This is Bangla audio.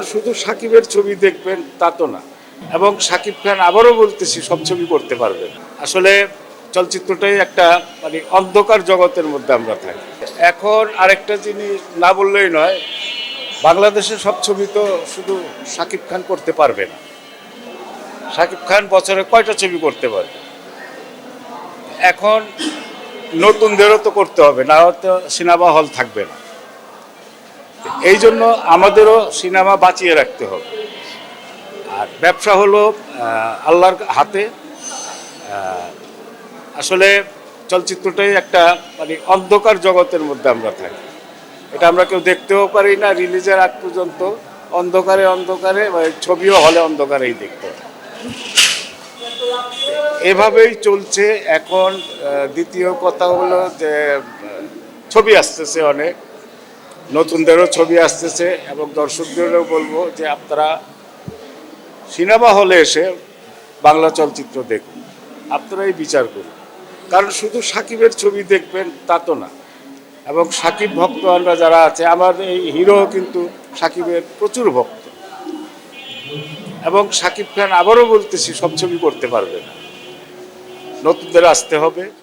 কারণ শুধু সাকিবের ছবি দেখবেন তা তো না। এবং সাকিব খান আবারও বলতেছি, সব ছবি করতে পারবেন। আসলে চলচ্চিত্রটাই একটা মানে অন্ধকার জগতের মধ্যে আমরা থাকি। এখন আরেকটা জিনিস না বললেই নয়, বাংলাদেশের সব ছবি তো শুধু সাকিব খান করতে পারবে না। সাকিব খান বছরে কয়টা ছবি করতে পারবে? এখন নতুনদেরও তো করতে হবে, না হয়তো সিনেমা হল থাকবে না। এই জন্য আমাদেরও সিনেমা বাঁচিয়ে রাখতে হবে। আর ব্যবসা হলো আল্লাহর হাতে। আসলে চলচ্চিত্রটাই একটা মানে অন্ধকার জগতের মধ্যে আমরা থাকি। এটা আমরা কেউ দেখতেও পারি না রিলিজের আগ পর্যন্ত। অন্ধকারে অন্ধকারে মানে ছবিও হলে অন্ধকারেই দেখতে এভাবেই চলছে। এখন দ্বিতীয় কথা হলো যে ছবি আসতেছে অনেক। নতুনদেরও ছবি আসতেছে এবং দর্শকদেরও বলব যে আপনারা সিনেমা হলে এসে বাংলা চলচ্চিত্র দেখুন। আপনারাই বিচার করুন। কারণ শুধু সাকিবের ছবি দেখবেন তা তো না। এবং সাকিব ভক্ত আমরা যারা আছে, আমার এই হিরো কিন্তু সাকিবের প্রচুর ভক্ত। এবং সাকিব খান আবারও বলতেছি, সব ছবি করতে পারবে না। নতুনদের আসতে হবে।